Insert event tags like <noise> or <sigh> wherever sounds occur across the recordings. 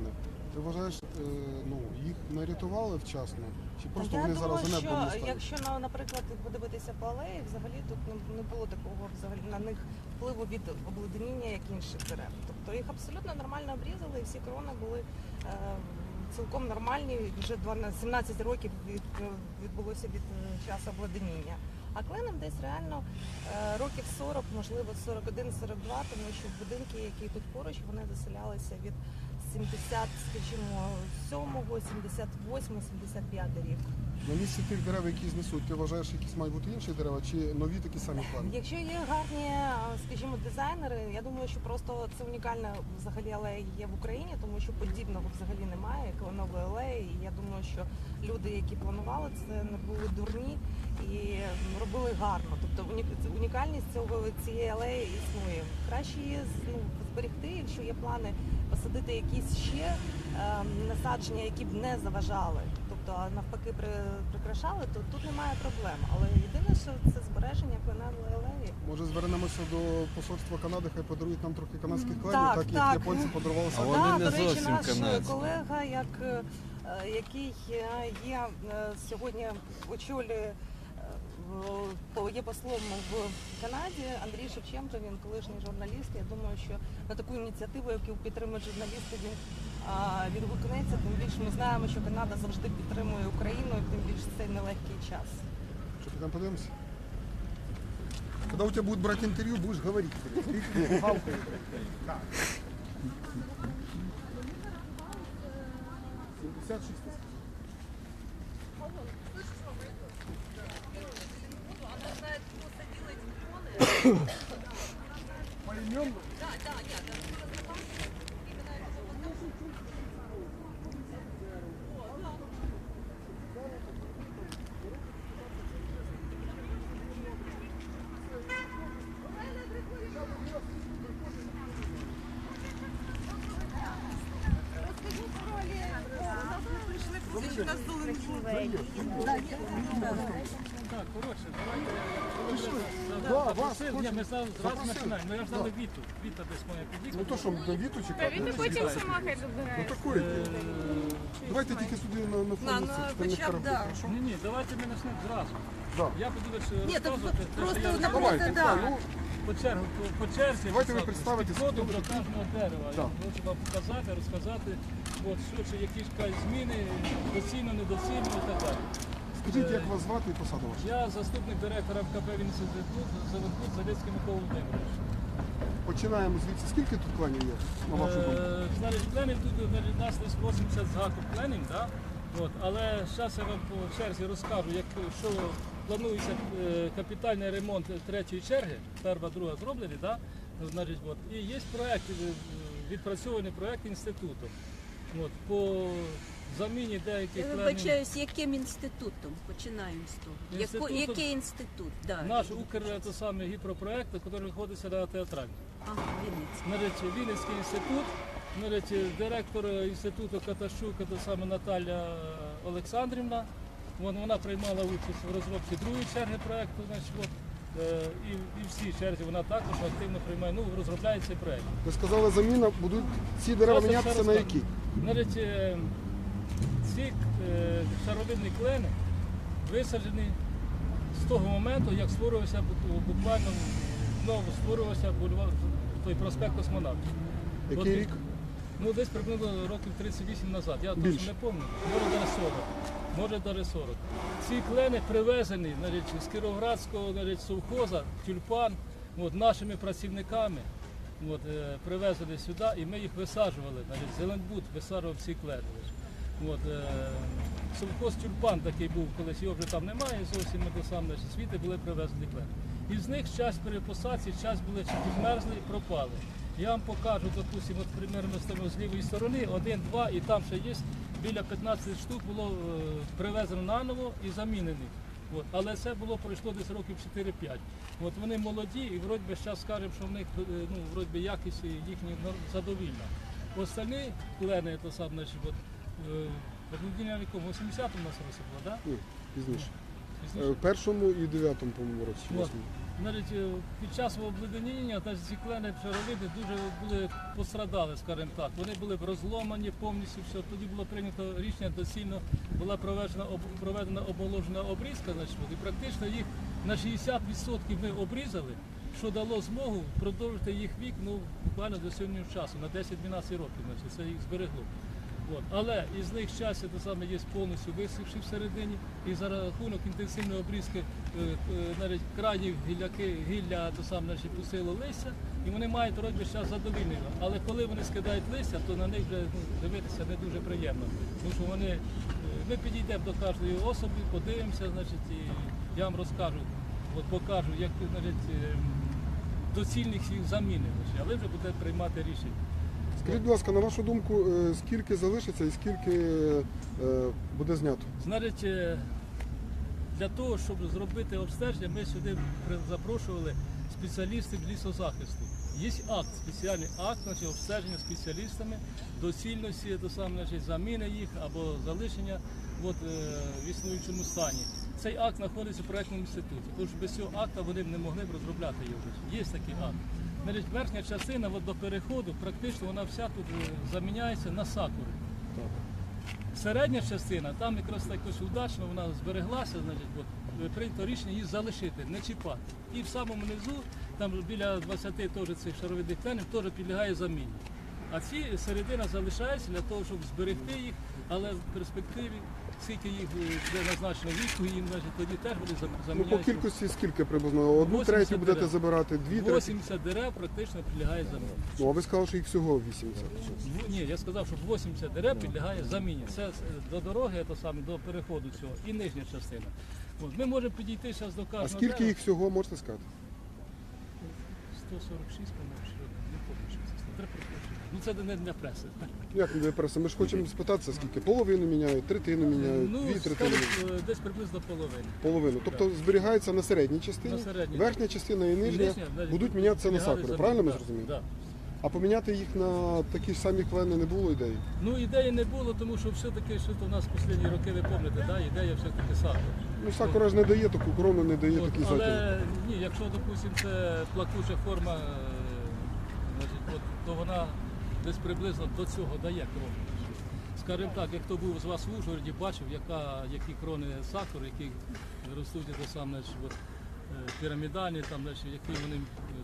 клени. Ти вважаєш, е, ну, їх не рятували вчасно? Чи просто я вони думаю, зараз занедбані що стані? якщо на- наприклад подивитися по алеї, взагалі тут не, не було такого взагалі на них впливу від обледеніння, як інших дерев. Тобто їх абсолютно нормально обрізали, і всі крони були е, цілком нормальні. Вже 12, 17 років від, відбулося від е, часу обледеніння. А кленам десь реально е, років 40, можливо 41-42, тому що будинки, які тут поруч, вони заселялися від 70, скажімо, 7-го, 78, 75 рік. На місці тих дерев, які знесуть, ти вважаєш, якісь мають бути інші дерева, чи нові такі самі клени? Якщо є гарні, скажімо, дизайнери, я думаю, що просто це унікальна взагалі алея є в Україні, тому що подібного взагалі немає кленової алеї. І я думаю, що люди, які планували це, не були дурні і робили гарно. Тобто уні- унікальність цього цієї алеї існує. Краще її ну, зберегти, якщо є плани посадити якісь ще ем, насадження, які б не заважали. Тобто а навпаки при- прикрашали, то тут немає проблем. Але єдине, що це збереження кленової алеї. Може звернемося до посольства Канади, хай подарують нам трохи канадських М, кленів, так, так, так. як японці подарували А Так, до речі, зовсім наш канадські. колега, як, е, який е, є е, сьогодні очолює. Е, Є послом в Канаді Андрій Шевченко, він колишній журналіст. Я думаю, що на таку ініціативу, яку підтримують журналісти, він відгукнеться. Тим більше ми знаємо, що Канада завжди підтримує Україну, і тим більше цей нелегкий час. Что, пойдем подивимося? Когда у тебя будут брать интервью, будешь говорить. Крикни, гавкай. Да. 76 тысяч. Поименно? Да, да, да. Красивая. Так, коротше, давайте. Да, вас Запросив, ні, ми зразу починаємо. Ну я ждали Віту. Віта десь моя Ну то що, до Віту Та чекати? він Ну, потім сама хай Ну добирає. такої. Е, Давайте тільки сюди на, на фоні ну, цих темних хоча б, да. хорошо? Ні, ні, давайте ми почнемо зразу. Да. Я буду лише Ні, так розказувати. те, просто що я на- знаю. Давайте, да. ну, по чергу, по, по черзі. Давайте ви писати, представитесь, підходу до кожного дерева. Да. Я хочу вам показати, розказати, от, що чи якісь зміни, доцільно, недоцільно і так далі. Скажіть, Е, як вас звати і посада ваша? Я заступник директора МКП Вінницький Заводкут Завецький Микола Володимирович. Починаємо звідси. Скільки тут кланів є, на вашу думку? Е, Значить, тут значить, нас десь 80 з гаком пленів, да? От, але зараз я вам по черзі розкажу, як, що планується е, капітальний ремонт третьої черги, перша, друга зроблені, да? Значить, от, і є проект, е, відпрацьований проект інституту. От, по заміні деяких Я вибачаюсь, яким інститутом? Починаємо з того. Яко, Інститутом- який інститут? Да. Наш Укр це саме гіпропроект, який знаходиться на театральній. Ага, Вінницький. Значить, Вінницький інститут, значить, директор інституту Каташук, це саме Наталя Олександрівна. Вон, вона приймала участь в розробці другої черги проєкту. Значить, от, е, і, і всі черзі вона також активно приймає. Ну, розробляє цей проєкт. Ви сказали, заміна, будуть ці дерева Зараз мінятися на які? Значить, е, ці е, шаровидні клени висаджені з того моменту, як створювався буквально знову створювався бульвар, той проспект космонавтів. Який рік? Ну, десь приблизно років 38 назад. Я точно не пам'ятаю. Може навіть 40. Може навіть 40. Ці клени привезені значить, з Кіровоградського значить, совхоза, тюльпан, от, нашими працівниками. От, е, привезені сюди і ми їх висаджували. Значить, Зеленбуд висаджував ці клени. От, е, совхоз тюльпан такий був, колись його вже там немає зовсім, ми до сам світи були привезені клени. Із них час при час були чи підмерзли і пропали. Я вам покажу, допустимо, от примерно з з лівої сторони, один, два, і там ще є біля 15 штук було е, привезено наново і замінених. От. Але це було пройшло десь років 4-5. От вони молоді, і вроді би зараз скажемо, що в них е, ну, вроді би якість нор- задовільна. Остальні клени, то саме, значить, е, Бernardini в якому 80-му нас було, так? Ні, пізніше. Е, В першому і дев'ятому, по-моєму, році. От. восьмому. Навіть е, під час обледеніння та ці клени дуже були пострадали, скажімо так. Вони були розломані повністю. Все. Тоді було прийнято рішення доцільно була проведена об- проведена оболожена обрізка. Значить, от, і практично їх на 60% ми обрізали, що дало змогу продовжити їх вік ну, буквально до сьогоднішнього часу, на 10-12 років. Значить, це їх зберегло. От. Але із них щастя те саме є повністю висохші всередині, і за рахунок інтенсивної обрізки е, е, навіть крайні гілляки, гілля то саме наші пустило листя, і вони мають розмір час задовільний. Але коли вони скидають листя, то на них вже ну, дивитися не дуже приємно. Тому що вони, е, ми підійдемо до кожної особи, подивимося, значить, і я вам розкажу, от покажу, як значить, е, доцільних заміни. Але вже буде приймати рішення. Скажіть, будь ласка, на вашу думку, е, скільки залишиться і скільки е, буде знято? Значить, е, для того, щоб зробити обстеження, ми сюди запрошували спеціалістів лісозахисту. Є акт, спеціальний акт значить, обстеження спеціалістами доцільності до саме значить, заміни їх або залишення от, е, в існуючому стані. Цей акт знаходиться в проєктному інституті, тому що без цього акта вони б не могли б розробляти його. Є такий акт. Значить, верхня частина от, до переходу, практично вона вся тут е, заміняється на сакури. Середня частина, там якраз так ось удачно вона збереглася, значить, от, е, прийнято рішення її залишити, не чіпати. І в самому низу, там біля 20 теж цих шаровидних кленів, теж підлягає заміні. А ці середина залишається для того, щоб зберегти їх, але в перспективі, скільки їх е, буде назначено віку, їм значить, тоді теж буде Ну, по заміняти. кількості скільки приблизно? Одну 80 третю будете дерев. забирати, дві треті? 80 дерев практично підлягає заміні. Ну, а ви сказали, що їх всього 80. В- Ні, я сказав, що 80 дерев підлягає заміні. Це е, до дороги, то саме до переходу цього і нижня частина. От, ми можемо підійти зараз до кожного А скільки дерева. їх всього можете сказати? 146, по-моєму, не пам'ятаю, що це. Треба перепрошую. Ну це не для преси. Як не преса? Ми ж хочемо спитатися, скільки половину міняють, третину міняють, Ну, дві третини. скажімо, е, десь приблизно половини. Половину. Тобто зберігається на середній частині, На середній. верхня частина і нижня Нижня, будуть мінятися на сакури. Правильно ми Да, зрозуміли? да. А поміняти їх на такі ж самі клени не було ідеї. Ну ідеї не було, тому що все-таки, що то у нас останні роки, ви пам'ятаєте, да? ідея все-таки сакур. Ну сакура ж не дає таку крону, не дає От, такий затінок. але ні, якщо, допустимо, це плакуча форма, то вона десь приблизно до цього дає крону. Скажімо так, як хто був з вас в Ужгороді, бачив, яка, які крони сакур, які ростуть те саме, значить, от, е, пірамідальні, там, значить, які вони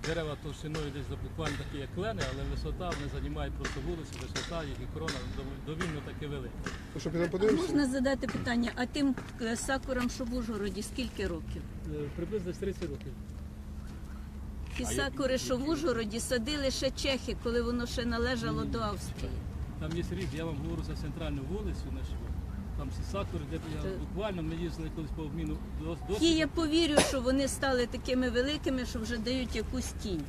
дерева товщиною десь буквально такі, як клени, але висота вони займають просто вулицю, висота їх і крона дов- довільно таки велика. Ну що, підемо А подивимося? можна задати питання, а тим е, сакурам, що в Ужгороді, скільки років? Е, Приблизно десь 30 років. Ті сакури, що в Ужгороді, садили ще чехи, коли воно ще належало до Австрії. Там є рік, я вам говорю за центральну вулицю, значить, там всі сакури, де я буквально ми їздили колись по обміну до Ті досвіду. я повірю, що вони стали такими великими, що вже дають якусь тінь.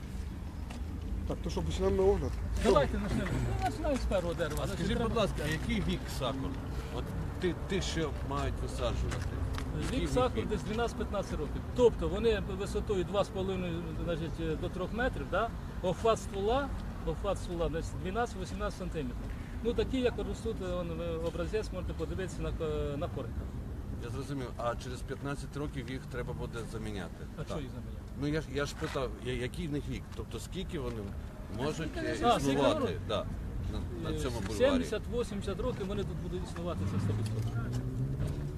Так, то що, почнемо на огляд? Давайте почнемо. Ну, починаємо з першого дерева. Скажіть, будь ласка, а який вік сакур? От ти, ти що мають висаджувати? Вік сакур десь 12-15 років. Тобто вони висотою 2,5 значить, до 3 метрів, да? охват ствола, охват ствола десь 12-18 сантиметрів. Ну такі, як ростуть, он, образець можете подивитися на, на кориках. Я зрозумів, а через 15 років їх треба буде заміняти. А що їх заміняти? Ну я ж я ж питав, я- який в них вік? Тобто скільки вони можуть е, А, існувати да, на, на цьому Е, бульварі? 70-80 років вони тут будуть існувати це 100%.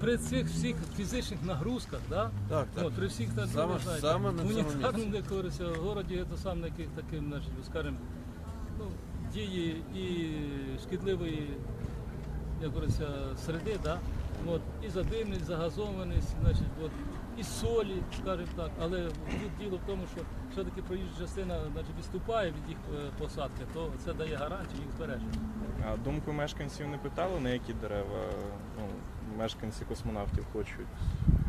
При цих всіх фізичних нагрузках, да? Так, так. От, при всіх так, Саме- ви знаєте, саме на цьому унітарному якомусь городі, це саме яких таким, значить, скажімо, ну, дії і шкідливої, як говориться, середи, да? От, і задимність, загазованість, значить, от, і солі, скажімо так. Але тут діло в тому, що все-таки проїжджа частина значить, відступає від їх е, посадки, то це дає гарантію їх збереження. А думку мешканців не питали, на які дерева ну, мешканці космонавтів хочуть,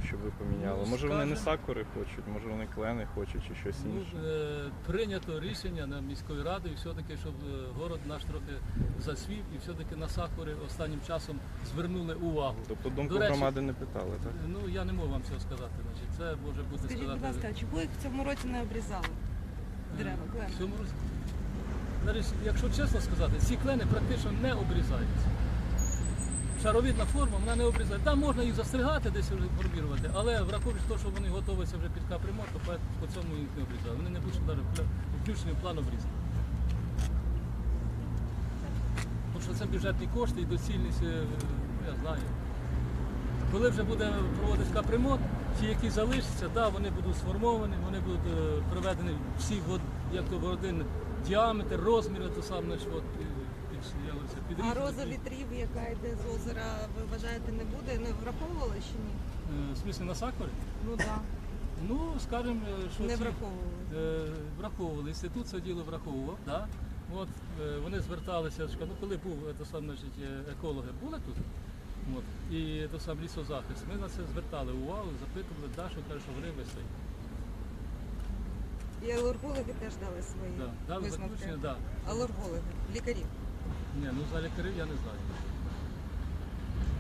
щоб ви поміняли? Ну, може вони не скажем- сакури хочуть, може вони клени хочуть чи щось Ну, інше. е, прийнято рішення на міської ради, і все-таки, щоб е, город наш трохи засвів, і все-таки на сакури останнім часом звернули увагу. Тобто думку до речі- громади не питали, так? Ну я не можу вам цього сказати. Значить, це може бути Скажіть, сказати. будь ласка, а чого їх в цьому році не обрізали? Дерева, В цьому році. Значить, якщо чесно сказати, ці клени практично не обрізаються. Шаровідна форма, вона не обрізає. Там можна їх застригати, десь вже формірувати, але враховуючи те, що вони готуються вже під капремонт, то по- цьому їх не обрізали. Вони не будуть навіть включені в план обрізки. Тому що це бюджетні кошти і доцільність, е, я знаю. Коли вже буде проводитися капремонт, ті, які залишаться, да, вони будуть сформовані, вони будуть е, приведені всі в як то в один діаметр, розміри, то саме, значить, от, е, під, я оце А підрізати. роза вітрів, яка йде з озера, ви вважаєте, не буде? Не враховували чи ні? Е, В смислі на сакурі? Ну так, Ну, скажімо, е, що не ці, враховували. е, враховували. Інститут це діло враховував. Да? От, е, вони зверталися, що, ну, коли був е, то саме, значить, е, екологи були тут, от, і то сам лісозахист, ми на це звертали увагу, запитували, да, що каже, що гриби стоять. І алергологи теж дали свої Да. Дали висновки. заключення, да. Алергологи, лікарі. Ні, ну за лікарів я не знаю.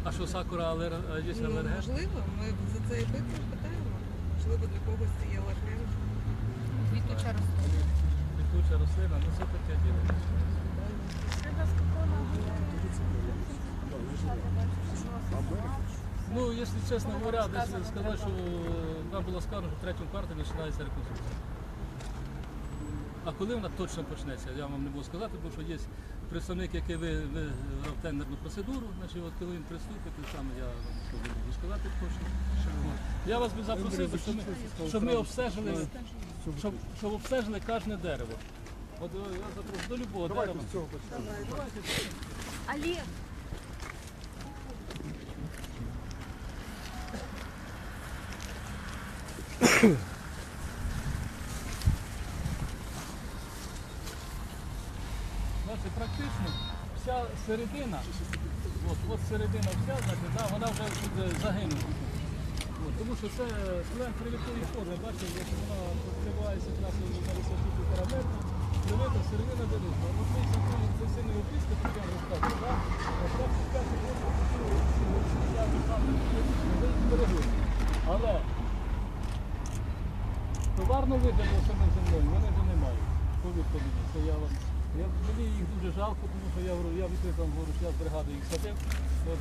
А що сакура алер... є Ну, алерген? можливо, ми за це і питаємо. Можливо, для когось це є алерген. Квітуча рослина. Літуча рослина, ну це таке діло. Ну, якщо чесно говоря, десь сказати, що нам було сказано, що в третьому кварталі починається реконструкція. А коли вона точно почнеться, я вам не можу сказати, бо що є представник, який виграв тендерну процедуру, значить, от коли він приступить, то саме я вам що не можу сказати точно. Я вас би запросив, щоб ми, щоб ми обстежили, щоб, щоб обстежили кожне дерево. От е, я запросив до любого Давайте дерева. з цього почнемо. Олег, Значить, <coughs> практично вся середина, от, от середина вся, значить, да, вона вже тут е, загинула. От, тому що це член привітної форми, бачите, як вона відкривається на висоті півтора метра, середина дорога. От ми це сильний описки, тут я розказую, так? Так, п'ятий Але товарно видано, що ми землею, вони вже не мають. Повірте мені, це я вам. Я, мені їх дуже жалко, тому що я, я що я з бригадою їх садив.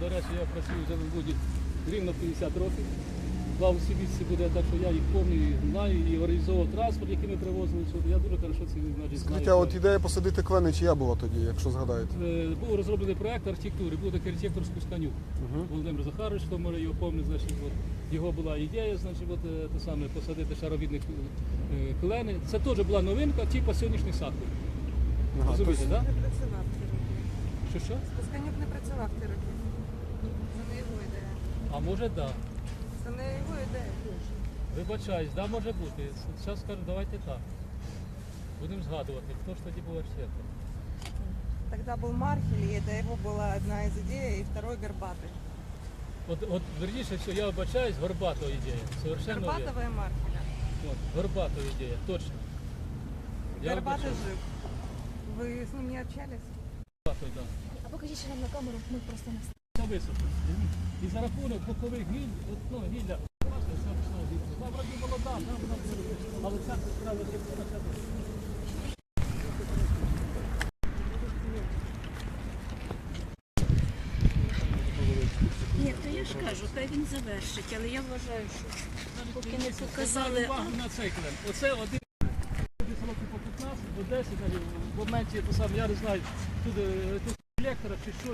До речі, я працюю вже в Луді рівно 50 років. Плав у Сибірці буде, так що я їх пам'ятаю, і знаю, і організовував транспорт, який ми привозили сюди. Я дуже хорошо ці значить, Скажіть, а от ідея посадити клени чия була тоді, якщо згадаєте? Е, Був розроблений проект архітектури, був такий архітектор Спусканюк. Володимир Захарович, хто може його пам'ятає, значить, от, його була ідея, значить, от, е, те саме, посадити шаровідних е, клени. Це теж була новинка, типу сьогоднішній сакур. Ага, Розумієте, тобто- так? Не працював ті роки. Що що? Пусканюк не працював ті роки. Це не його ідея. А може так. Да. Це не його ідея. Вибачаюсь, да, може бути. Зараз скажу, давайте так. Будемо згадувати, хто ж тоді був архітектор. Тогда был Мархель, и до его была одна из идей, и второй Горбатый. От, от верніше, що я вибачаюсь, горбата ідея. Совершенно вірно. Горбатого и Мархеля. От, горбата ідея, точно. Я Горбатый вибачаюсь. жив. Вы с ним не общались? Да. а покажіть ще нам на камеру, ми просто не Це високо. І за рахунок бокових гіль, от, ну, гілля, бачите, все пішло звідси. Вона вроді молода, да, вона буде. Але ця вже почати. Ні, то я ж кажу, хай він завершить, але я вважаю, що поки не показали. увагу на цей клен. Оце один десь років по 15, по 10, навіть, в моменті, я не знаю, тут, е, тут чи що,